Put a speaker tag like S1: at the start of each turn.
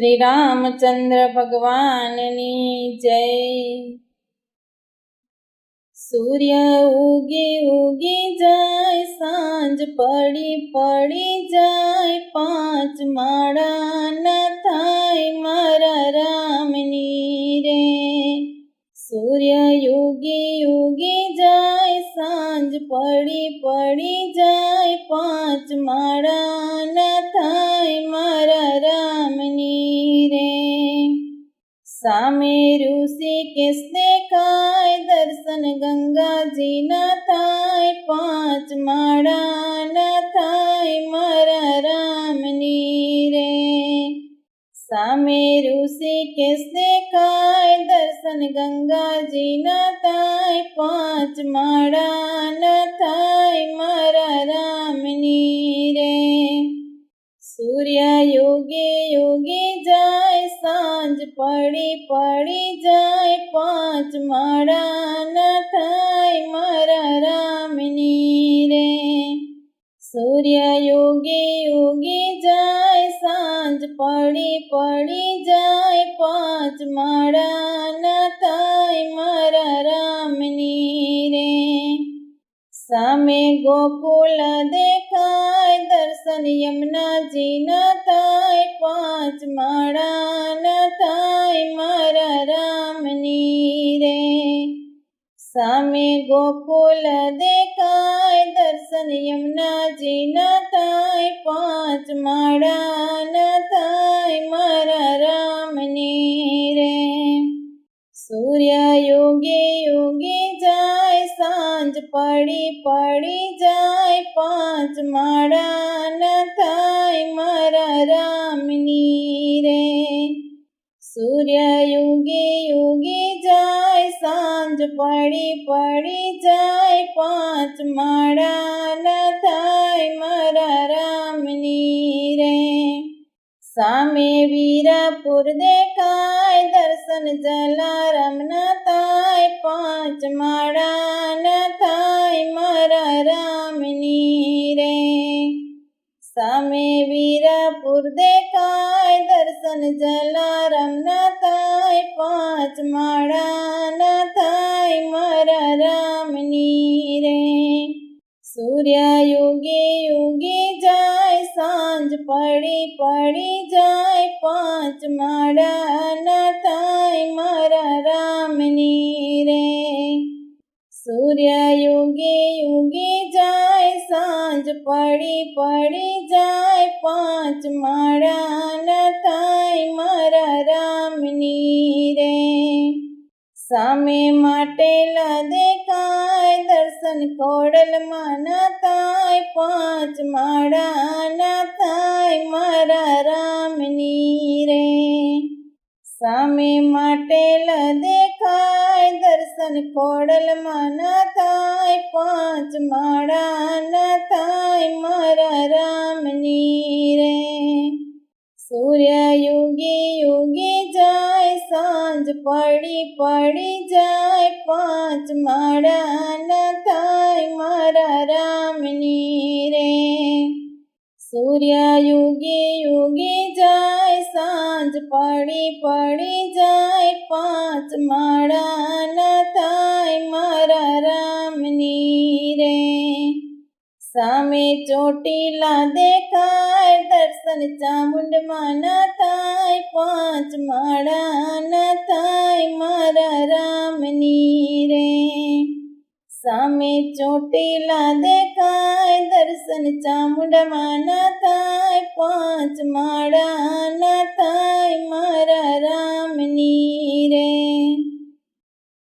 S1: શ્રી રામચંદ્ર ભગવાનની જય. સૂર્ય ઉગી ઉગી જાય, સાંજ પડી પડી જાય, પાંચ માળા ન થાય મારા રામની રે. સૂર્ય યુગી યુગી જાય, સાંજ પડી પડી જાય, પાંચ માળા ન સામે ઋષિ કેસ દેખાય દર્શન ગંગાજી ના થાય, પાંચ માળા ના થાય મારા રામની રે. સામે ઋષિ કેસ દેખાય દર્શન ગંગાજી ના થાય, પાંચ માળા ના થાય મારા રામની રે. સૂર્ય યોગે યોગે સાંજ પડી પડી જાય, પાંચ માળા ન થાય મારા રામની રે. સૂર્ય યોગે યોગે જાય, સાંજ પડી પડી જાય, પાંચ માળા ન થાય મારા સામે ગોકુલ દેખાય, દર્શન યમુનાજી ન થાય, પાંચ માળા ન થાય મારા રામની રે. સામે ગોકુલ દેખાય, દર્શન યમુનાજી ન થાય, પાંચ માળા ન થાય પડી પડી જાય પાંચ માળા ન થાય મારા રામની રે. સૂર્ય યુગે યુગે જાય, સાંજ પડી પડી જાય, પાંચ માળા ન થાય મારા રામની રે. સામે વીરાપુર દેખાય, દર્શન જલારામ ના થાય, પાંચ માળા સામે વીરાપુર દેખાય, દર્શન જલારામ ના થાય, પાંચ માળા ન થાય, મારા રામની રે. સૂર્ય યુગે યુગે જાય, સાંજ પડી પડી જાય, પાંચ માળા ન થાય, મારા રામની રે. સૂર્ય યુગે યુગે જાય સાંજ પડી પડી જાય, પાંચ માળા ન થાય મારા રામની રે. સામે માટેલા દેખાય દર્શન કોડલમાં ન થાય, પાંચ માળા ન થાય મારા રામની રે. સામે માટેલા દેખાય દર્શન કોડલમાં ન થાય, પાંચ માળા થાય મારા રામની રે. સૂર્ય યુગે યુગે જાય, સાંજ પડી પડી જાય, પાંચ માળા ન થાય મારા રામની રે. સૂર્ય યુગે યુગે જાય, સાંજ પડી પડી જાય, પાંચ માળા ન થાય મારા રામની રે સામે ચોટીલા દેખાય, દર્શન ચામુંડમાં ના થાય, પાંચ માળા ના થાય મારા રામની રે. સામે ચોટીલા દેખાય, દર્શન ચામુંડમાં ના થાય, પાંચ માળા